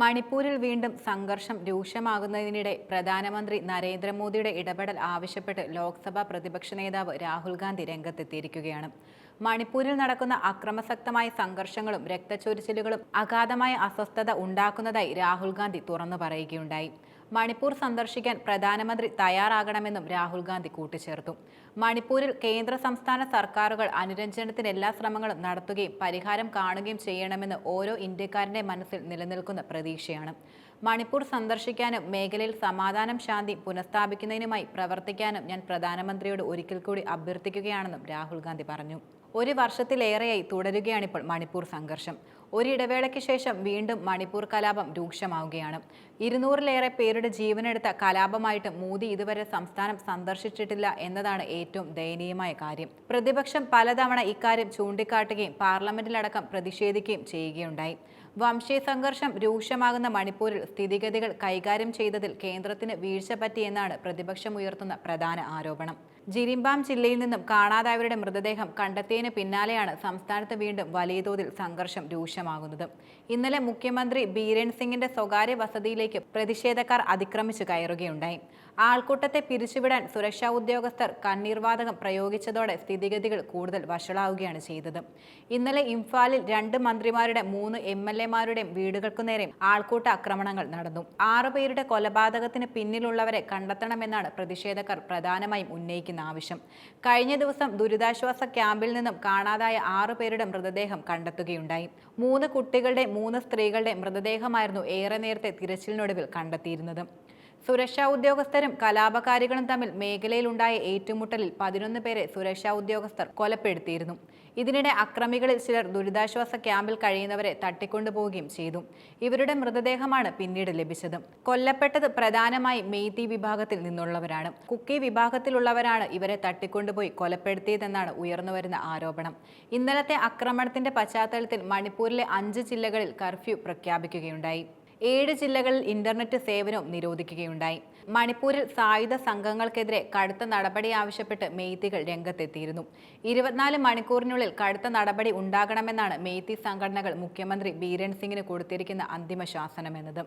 മണിപ്പൂരിൽ വീണ്ടും സംഘർഷം രൂക്ഷമാകുന്നതിനിടെ പ്രധാനമന്ത്രി നരേന്ദ്രമോദിയുടെ ഇടപെടൽ ആവശ്യപ്പെട്ട് ലോക്സഭാ പ്രതിപക്ഷ നേതാവ് രാഹുൽ ഗാന്ധി രംഗത്തെത്തിയിരിക്കുകയാണ്. മണിപ്പൂരിൽ നടക്കുന്ന അക്രമസക്തമായ സംഘർഷങ്ങളും രക്തച്ചൊരിച്ചിലുകളും അഗാധമായ അസ്വസ്ഥത ഉണ്ടാക്കുന്നതായി രാഹുൽ ഗാന്ധി തുറന്നു പറയുകയുണ്ടായി. മണിപ്പൂർ സന്ദർശിക്കാൻ പ്രധാനമന്ത്രി തയ്യാറാകണമെന്നും രാഹുൽ ഗാന്ധി കൂട്ടിച്ചേർത്തു. മണിപ്പൂരിൽ കേന്ദ്ര സംസ്ഥാന സർക്കാരുകൾ അനുരഞ്ജനത്തിന് എല്ലാ ശ്രമങ്ങളും നടത്തുകയും പരിഹാരം കാണുകയും ചെയ്യണമെന്ന് ഓരോ ഇന്ത്യക്കാരന്റെ മനസ്സിൽ നിലനിൽക്കുന്ന പ്രതീക്ഷയാണ്. മണിപ്പൂർ സന്ദർശിക്കാനും മേഖലയിൽ സമാധാനം ശാന്തി പുനഃസ്ഥാപിക്കുന്നതിനുമായി പ്രവർത്തിക്കാനും ഞാൻ പ്രധാനമന്ത്രിയോട് ഒരിക്കൽ കൂടി അഭ്യർത്ഥിക്കുകയാണെന്നും രാഹുൽ ഗാന്ധി പറഞ്ഞു. ഒരു വർഷത്തിലേറെയായി തുടരുകയാണിപ്പോൾ മണിപ്പൂർ സംഘർഷം. ഒരിടവേളയ്ക്ക് ശേഷം വീണ്ടും മണിപ്പൂർ കലാപം രൂക്ഷമാവുകയാണ്. ഇരുന്നൂറിലേറെ പേരുടെ ജീവനെടുത്ത കലാപമായിട്ട് മോദി ഇതുവരെ സംസ്ഥാനം സന്ദർശിച്ചിട്ടില്ല എന്നതാണ് ഏറ്റവും ദയനീയമായ കാര്യം. പ്രതിപക്ഷം പലതവണ ഇക്കാര്യം ചൂണ്ടിക്കാട്ടുകയും പാർലമെന്റിലടക്കം പ്രതിഷേധിക്കുകയും ചെയ്യുകയുണ്ടായി. വംശീയ സംഘർഷം രൂക്ഷമാകുന്ന മണിപ്പൂരിൽ സ്ഥിതിഗതികൾ കൈകാര്യം ചെയ്തതിൽ കേന്ദ്രത്തിന് വീഴ്ച പറ്റിയെന്നാണ് പ്രതിപക്ഷം ഉയർത്തുന്ന പ്രധാന ആരോപണം. ജിരിംബാം ജില്ലയിൽ നിന്നും കാണാതായവരുടെ മൃതദേഹം കണ്ടെത്തിയതിന് പിന്നാലെയാണ് സംസ്ഥാനത്ത് വീണ്ടും വലിയ തോതിൽ സംഘർഷം രൂക്ഷമാകുന്നത്. ഇന്നലെ മുഖ്യമന്ത്രി ബീരൻ സിംഗിന്റെ സ്വകാര്യ വസതിയിലേക്ക് പ്രതിഷേധക്കാർ അതിക്രമിച്ചു കയറുകയുണ്ടായി. ആൾക്കൂട്ടത്തെ പിരിച്ചുവിടാൻ സുരക്ഷാ ഉദ്യോഗസ്ഥർ കണ്ണീർവാതകം പ്രയോഗിച്ചതോടെ സ്ഥിതിഗതികൾ കൂടുതൽ വഷളാവുകയാണ് ചെയ്തത്. ഇന്നലെ ഇംഫാലിൽ രണ്ട് മന്ത്രിമാരുടെ മൂന്ന് എം എൽ എമാരുടെയും വീടുകൾക്കു നേരെ ആൾക്കൂട്ട ആക്രമണങ്ങൾ നടന്നു. ആറുപേരുടെ കൊലപാതകത്തിന് പിന്നിലുള്ളവരെ കണ്ടെത്തണമെന്നാണ് പ്രതിഷേധക്കാർ പ്രധാനമായും ഉന്നയിക്കുന്ന ആവശ്യം കഴിഞ്ഞ ദിവസം ദുരിതാശ്വാസ ക്യാമ്പിൽ നിന്നും കാണാതായ ആറു പേരുടെ മൃതദേഹം കണ്ടെത്തുകയുണ്ടായി. മൂന്ന് കുട്ടികളുടെ മൂന്ന് സ്ത്രീകളുടെ മൃതദേഹമായിരുന്നു ഏറെ നേരത്തെ തിരച്ചിലിനൊടുവിൽ കണ്ടെത്തിയിരുന്നത്. സുരക്ഷാ ഉദ്യോഗസ്ഥരും കലാപകാരികളും തമ്മിൽ മേഖലയിലുണ്ടായ ഏറ്റുമുട്ടലിൽ പതിനൊന്ന് പേരെ സുരക്ഷാ ഉദ്യോഗസ്ഥർ കൊലപ്പെടുത്തിയിരുന്നു. ഇതിനിടെ അക്രമികളിൽ ചിലർ ദുരിതാശ്വാസ ക്യാമ്പിൽ കഴിയുന്നവരെ തട്ടിക്കൊണ്ടുപോവുകയും ചെയ്തു. ഇവരുടെ മൃതദേഹമാണ് പിന്നീട് ലഭിച്ചത്. കൊല്ലപ്പെട്ടത് പ്രധാനമായി മെയ്തി വിഭാഗത്തിൽ നിന്നുള്ളവരാണ്. കുക്കി വിഭാഗത്തിലുള്ളവരാണ് ഇവരെ തട്ടിക്കൊണ്ടുപോയി കൊലപ്പെടുത്തിയതെന്നാണ് ഉയർന്നുവരുന്ന ആരോപണം. ഇന്നലത്തെ ആക്രമണത്തിന്റെ പശ്ചാത്തലത്തിൽ മണിപ്പൂരിലെ അഞ്ച് ജില്ലകളിൽ കർഫ്യൂ പ്രഖ്യാപിക്കുകയുണ്ടായി. ഏഴ് ജില്ലകളിൽ ഇന്റർനെറ്റ് സേവനവും നിരോധിക്കുകയുണ്ടായി. മണിപ്പൂരിൽ സായുധ സംഘങ്ങൾക്കെതിരെ കടുത്ത നടപടി ആവശ്യപ്പെട്ട് മെയ്ത്തികൾ രംഗത്തെത്തിയിരുന്നു. ഇരുപത്തിനാല് മണിക്കൂറിനുള്ളിൽ കടുത്ത നടപടി ഉണ്ടാകണമെന്നാണ് മെയ്ത്തി സംഘടനകൾ മുഖ്യമന്ത്രി ബീരൻ സിംഗിന് കൊടുത്തിരിക്കുന്ന അന്തിമ ശാസനമെന്നത്.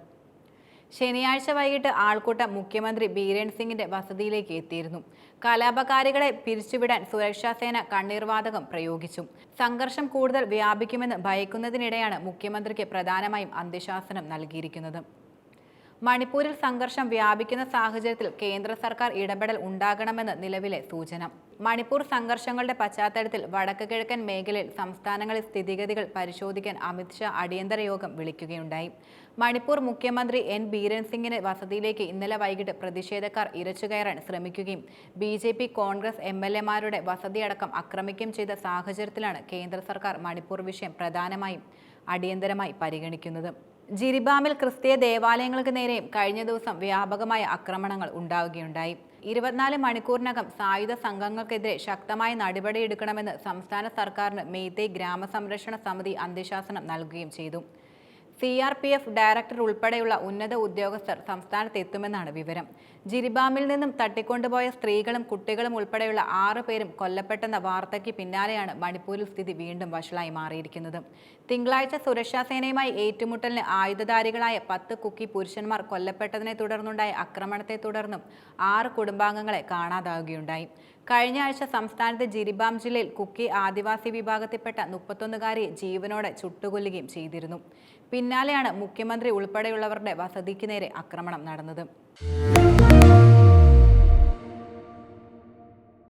ശനിയാഴ്ച വൈകിട്ട് ആൾക്കൂട്ടം മുഖ്യമന്ത്രി ബീരൻ സിംഗിന്റെ വസതിയിലേക്ക് എത്തിയിരുന്നു. കലാപകാരികളെ പിരിച്ചുവിടാൻ സുരക്ഷാസേന കണ്ണീർവാതകം പ്രയോഗിച്ചു. സംഘർഷം കൂടുതൽ വ്യാപിക്കുമെന്ന് ഭയക്കുന്നതിനിടെയാണ് മുഖ്യമന്ത്രിക്ക് പ്രധാനമായും അന്ത്യശാസനം നൽകിയിരിക്കുന്നത്. മണിപ്പൂരിൽ സംഘർഷം വ്യാപിക്കുന്ന സാഹചര്യത്തിൽ കേന്ദ്ര സർക്കാർ ഇടപെടൽ ഉണ്ടാകണമെന്ന് നിലവിലെ സൂചന. മണിപ്പൂർ സംഘർഷങ്ങളുടെ പശ്ചാത്തലത്തിൽ വടക്ക് കിഴക്കൻ മേഖലയിൽ സംസ്ഥാനങ്ങളിൽ സ്ഥിതിഗതികൾ പരിശോധിക്കാൻ അമിത്ഷാ അടിയന്തര യോഗം വിളിക്കുകയുണ്ടായി. മണിപ്പൂർ മുഖ്യമന്ത്രി എൻ ബീരൻ സിംഗിന്റെ വസതിയിലേക്ക് ഇന്നലെ വൈകിട്ട് പ്രതിഷേധക്കാർ ഇരച്ചുകയറാൻ ശ്രമിക്കുകയും B J P Congress M L എമാരുടെ വസതിയടക്കം ആക്രമിക്കുകയും ചെയ്ത സാഹചര്യത്തിലാണ് കേന്ദ്ര സർക്കാർ മണിപ്പൂർ വിഷയം പ്രധാനമായും അടിയന്തരമായി പരിഗണിക്കുന്നത്. ജിരിബാമിൽ ക്രിസ്തീയ ദേവാലയങ്ങൾക്ക് നേരെയും കഴിഞ്ഞ ദിവസം വ്യാപകമായ ആക്രമണങ്ങൾ ഉണ്ടാവുകയുണ്ടായി. ഇരുപത്തിനാല് മണിക്കൂറിനകം സായുധ സംഘങ്ങൾക്കെതിരെ ശക്തമായ നടപടിയെടുക്കണമെന്ന് സംസ്ഥാന സർക്കാരിന് മെയ്തേ ഗ്രാമസംരക്ഷണ സമിതി അന്ത്യശാസനം നൽകുകയും ചെയ്തു. C R P F director ഉൾപ്പെടെയുള്ള ഉന്നത ഉദ്യോഗസ്ഥർ സംസ്ഥാനത്ത് എത്തുമെന്നാണ് വിവരം. ജിരിബാമിൽ നിന്നും തട്ടിക്കൊണ്ടുപോയ സ്ത്രീകളും കുട്ടികളും ഉൾപ്പെടെയുള്ള ആറ് പേരും കൊല്ലപ്പെട്ടെന്ന വാർത്തയ്ക്ക് പിന്നാലെയാണ് മണിപ്പൂരിൽ സ്ഥിതി വീണ്ടും വഷളായി മാറിയിരിക്കുന്നത്. തിങ്കളാഴ്ച സുരക്ഷാ സേനയുമായി ഏറ്റുമുട്ടലിന് ആയുധധാരികളായ പത്ത് കുക്കി പുരുഷന്മാർ കൊല്ലപ്പെട്ടതിനെ തുടർന്നുണ്ടായ ആക്രമണത്തെ തുടർന്നും ആറ് കുടുംബാംഗങ്ങളെ കാണാതാവുകയുണ്ടായി. കഴിഞ്ഞ ആഴ്ച സംസ്ഥാനത്തെ ജിരിബാം ജില്ലയിൽ കുക്കി ആദിവാസി വിഭാഗത്തിൽപ്പെട്ട മുപ്പത്തൊന്നുകാരിയെ ജീവനോടെ ചുട്ടുകൊല്ലുകയും ചെയ്തിരുന്നു. പിന്നാലെയാണ് മുഖ്യമന്ത്രി ഉൾപ്പെടെയുള്ളവരുടെ വസതിക്ക് നേരെ ആക്രമണം നടന്നത്.